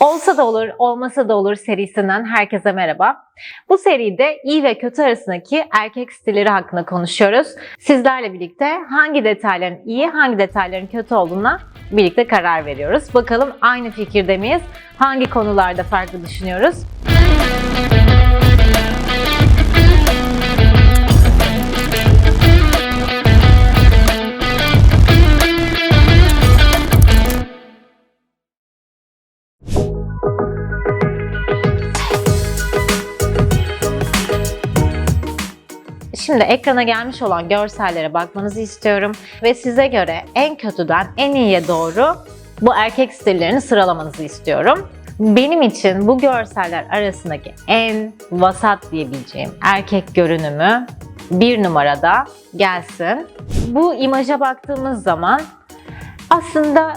Olsa da olur, olmasa da olur serisinden herkese merhaba. Bu seride iyi ve kötü arasındaki erkek stilleri hakkında konuşuyoruz. Sizlerle birlikte hangi detayların iyi, hangi detayların kötü olduğuna birlikte karar veriyoruz. Bakalım aynı fikirde miyiz? Hangi konularda farklı düşünüyoruz? Şimdi ekrana gelmiş olan görsellere bakmanızı istiyorum ve size göre en kötüden en iyiye doğru bu erkek stillerini sıralamanızı istiyorum. Benim için bu görseller arasındaki en vasat diyebileceğim erkek görünümü bir numarada gelsin. Bu imaja baktığımız zaman aslında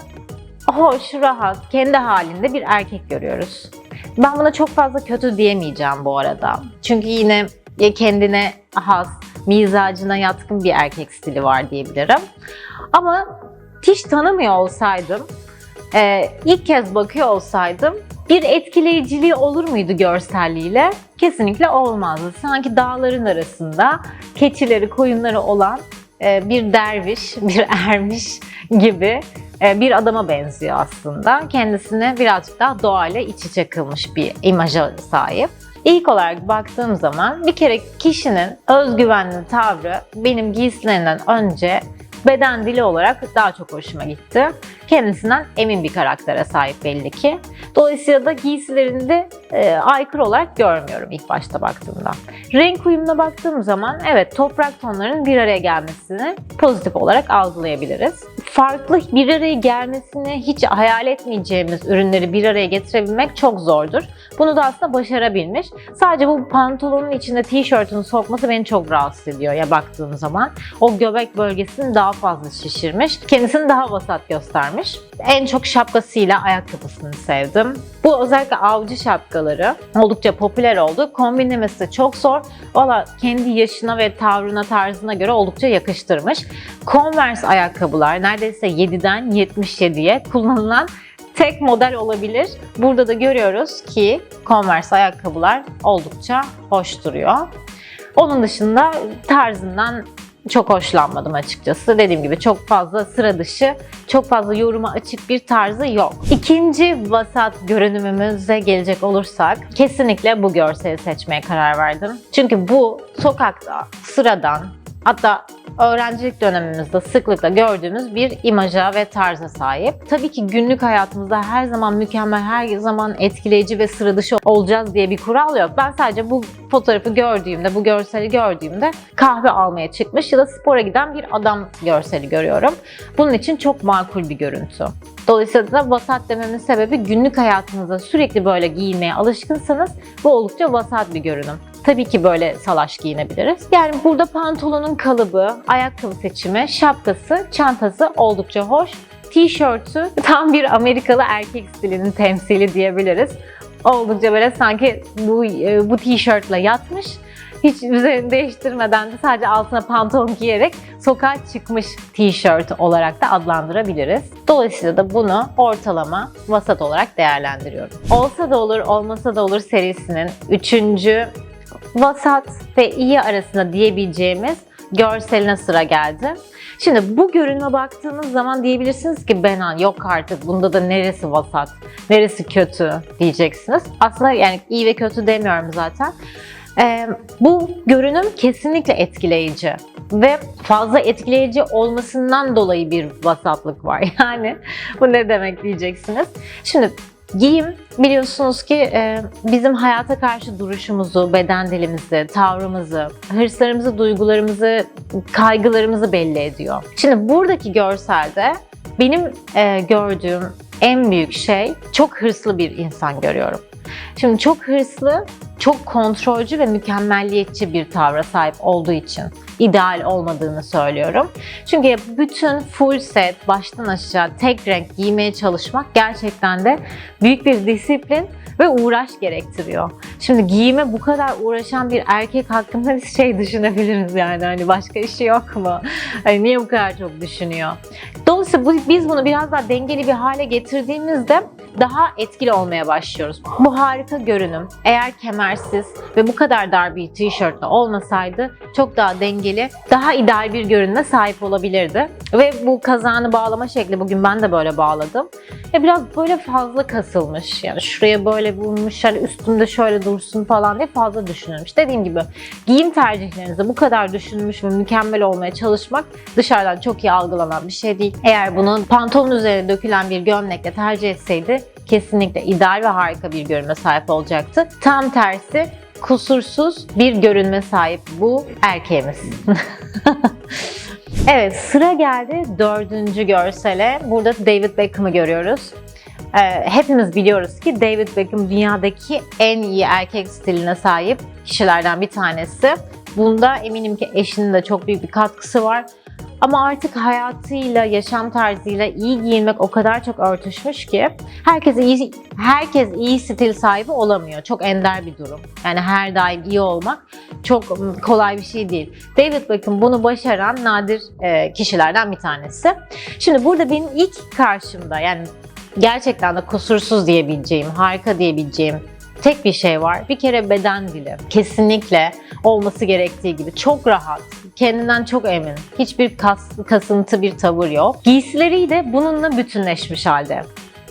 hoş, rahat, kendi halinde bir erkek görüyoruz. Ben buna çok fazla kötü diyemeyeceğim bu arada. Çünkü yine kendine has, mizacına yatkın bir erkek stili var diyebilirim. Ama hiç tanımıyor olsaydım, e, ilk kez bakıyor olsaydım bir etkileyiciliği olur muydu görselliğiyle? Kesinlikle olmazdı. Sanki dağların arasında keçileri, koyunları olan e, bir derviş, bir ermiş gibi e, bir adama benziyor aslında. Kendisine birazcık daha doğayla iç içe kılmış bir imaja sahip. İlk olarak baktığım zaman bir kere kişinin özgüvenli tavrı benim giysilerinden önce beden dili olarak daha çok hoşuma gitti. Kendisinden emin bir karaktere sahip belli ki. Dolayısıyla da giysilerinde e, aykırı olarak görmüyorum ilk başta baktığımda. Renk uyumuna baktığım zaman evet toprak tonlarının bir araya gelmesini pozitif olarak algılayabiliriz. Farklı bir araya gelmesini hiç hayal etmeyeceğimiz ürünleri bir araya getirebilmek çok zordur. Bunu da aslında başarabilmiş. Sadece bu pantolonun içinde tişörtünü sokması beni çok rahatsız ediyor ya baktığım zaman. O göbek bölgesini daha fazla şişirmiş. Kendisini daha vasat göstermiş. En çok şapkasıyla ayakkabısını sevdim. Bu özellikle avcı şapkaları oldukça popüler oldu. Kombinlemesi çok zor. Valla kendi yaşına ve tavrına, tarzına göre oldukça yakıştırmış. Converse ayakkabılar neredeyse 7'den 77'ye kullanılan tek model olabilir. Burada da görüyoruz ki Converse ayakkabılar oldukça hoş duruyor. Onun dışında tarzından çok hoşlanmadım açıkçası. Dediğim gibi çok fazla sıra dışı, çok fazla yoruma açık bir tarzı yok. İkinci vasat görünümümüze gelecek olursak kesinlikle bu görseli seçmeye karar verdim. Çünkü bu sokakta sıradan hatta öğrencilik dönemimizde sıklıkla gördüğümüz bir imaja ve tarza sahip. Tabii ki günlük hayatımızda her zaman mükemmel, her zaman etkileyici ve sıra dışı olacağız diye bir kural yok. Ben sadece bu fotoğrafı gördüğümde, bu görseli gördüğümde kahve almaya çıkmış ya da spora giden bir adam görseli görüyorum. Bunun için çok makul bir görüntü. Dolayısıyla da vasat dememin sebebi günlük hayatınızda sürekli böyle giyinmeye alışkınsanız bu oldukça vasat bir görünüm. Tabii ki böyle salaş giyinebiliriz. Yani burada pantolonun kalıbı, ayakkabı seçimi, şapkası, çantası oldukça hoş. Tişörtü tam bir Amerikalı erkek stilinin temsili diyebiliriz. Oldukça böyle sanki bu, e, bu tişörtle yatmış hiç üzerini değiştirmeden de sadece altına pantolon giyerek sokağa çıkmış tişört olarak da adlandırabiliriz. Dolayısıyla da bunu ortalama vasat olarak değerlendiriyorum. Olsa da olur, olmasa da olur serisinin üçüncü vasat ve iyi arasında diyebileceğimiz görseline sıra geldi. Şimdi bu görünüme baktığınız zaman diyebilirsiniz ki Benan yok artık bunda da neresi vasat, neresi kötü diyeceksiniz. Aslında yani iyi ve kötü demiyorum zaten. Ee, bu görünüm kesinlikle etkileyici ve fazla etkileyici olmasından dolayı bir vasatlık var. Yani bu ne demek diyeceksiniz. Şimdi Giyim biliyorsunuz ki e, bizim hayata karşı duruşumuzu, beden dilimizi, tavrımızı, hırslarımızı, duygularımızı, kaygılarımızı belli ediyor. Şimdi buradaki görselde benim e, gördüğüm en büyük şey çok hırslı bir insan görüyorum. Şimdi çok hırslı çok kontrolcü ve mükemmelliyetçi bir tavra sahip olduğu için ideal olmadığını söylüyorum. Çünkü bütün full set baştan aşağı tek renk giymeye çalışmak gerçekten de büyük bir disiplin ve uğraş gerektiriyor. Şimdi giyime bu kadar uğraşan bir erkek hakkında biz şey düşünebiliriz yani hani başka işi yok mu? Hani niye bu kadar çok düşünüyor? Dolayısıyla bu, biz bunu biraz daha dengeli bir hale getirdiğimizde daha etkili olmaya başlıyoruz. Bu harika görünüm eğer kemersiz ve bu kadar dar bir tişörtle olmasaydı çok daha dengeli, daha ideal bir görünüme sahip olabilirdi. Ve bu kazağını bağlama şekli bugün ben de böyle bağladım. Ya biraz böyle fazla kasılmış. Yani şuraya böyle vurmuş, hani üstümde şöyle dursun falan diye fazla düşünülmüş. Dediğim gibi giyim tercihlerinizde bu kadar düşünmüş ve mükemmel olmaya çalışmak dışarıdan çok iyi algılanan bir şey değil. Eğer bunun pantolon üzerine dökülen bir gömlekle tercih etseydi kesinlikle ideal ve harika bir görünüme sahip olacaktı. Tam tersi kusursuz bir görünme sahip bu erkeğimiz. evet sıra geldi dördüncü görsele. Burada David Beckham'ı görüyoruz. Ee, hepimiz biliyoruz ki David Beckham dünyadaki en iyi erkek stiline sahip kişilerden bir tanesi. Bunda eminim ki eşinin de çok büyük bir katkısı var. Ama artık hayatıyla, yaşam tarzıyla iyi giyinmek o kadar çok örtüşmüş ki herkes iyi herkes iyi stil sahibi olamıyor. Çok ender bir durum. Yani her daim iyi olmak çok kolay bir şey değil. David Beckham bunu başaran nadir e, kişilerden bir tanesi. Şimdi burada benim ilk karşımda yani gerçekten de kusursuz diyebileceğim, harika diyebileceğim tek bir şey var. Bir kere beden dili. Kesinlikle olması gerektiği gibi çok rahat, kendinden çok emin. Hiçbir kas, kasıntı bir tavır yok. Giysileri de bununla bütünleşmiş halde.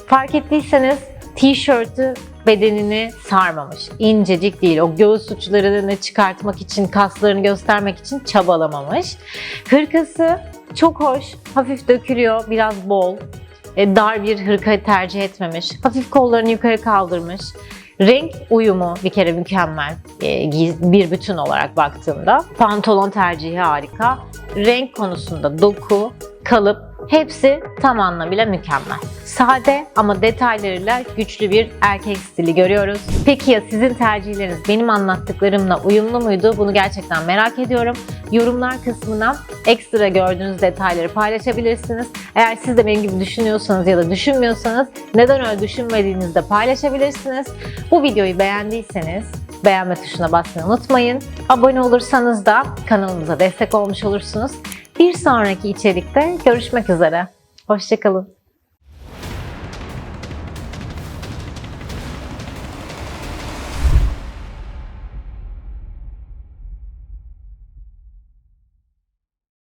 Fark ettiyseniz tişörtü bedenini sarmamış. İncecik değil. O göğüs uçlarını çıkartmak için, kaslarını göstermek için çabalamamış. Hırkası çok hoş, hafif dökülüyor, biraz bol. E, dar bir hırka tercih etmemiş. Hafif kollarını yukarı kaldırmış. Renk uyumu bir kere mükemmel e, bir bütün olarak baktığımda. Pantolon tercihi harika. Renk konusunda doku, kalıp hepsi tam anlamıyla mükemmel. Sade ama detaylarıyla güçlü bir erkek stili görüyoruz. Peki ya sizin tercihleriniz benim anlattıklarımla uyumlu muydu? Bunu gerçekten merak ediyorum. Yorumlar kısmına ekstra gördüğünüz detayları paylaşabilirsiniz. Eğer siz de benim gibi düşünüyorsanız ya da düşünmüyorsanız neden öyle düşünmediğinizi de paylaşabilirsiniz. Bu videoyu beğendiyseniz beğenme tuşuna basmayı unutmayın. Abone olursanız da kanalımıza destek olmuş olursunuz. Bir sonraki içerikte görüşmek üzere. Hoşçakalın.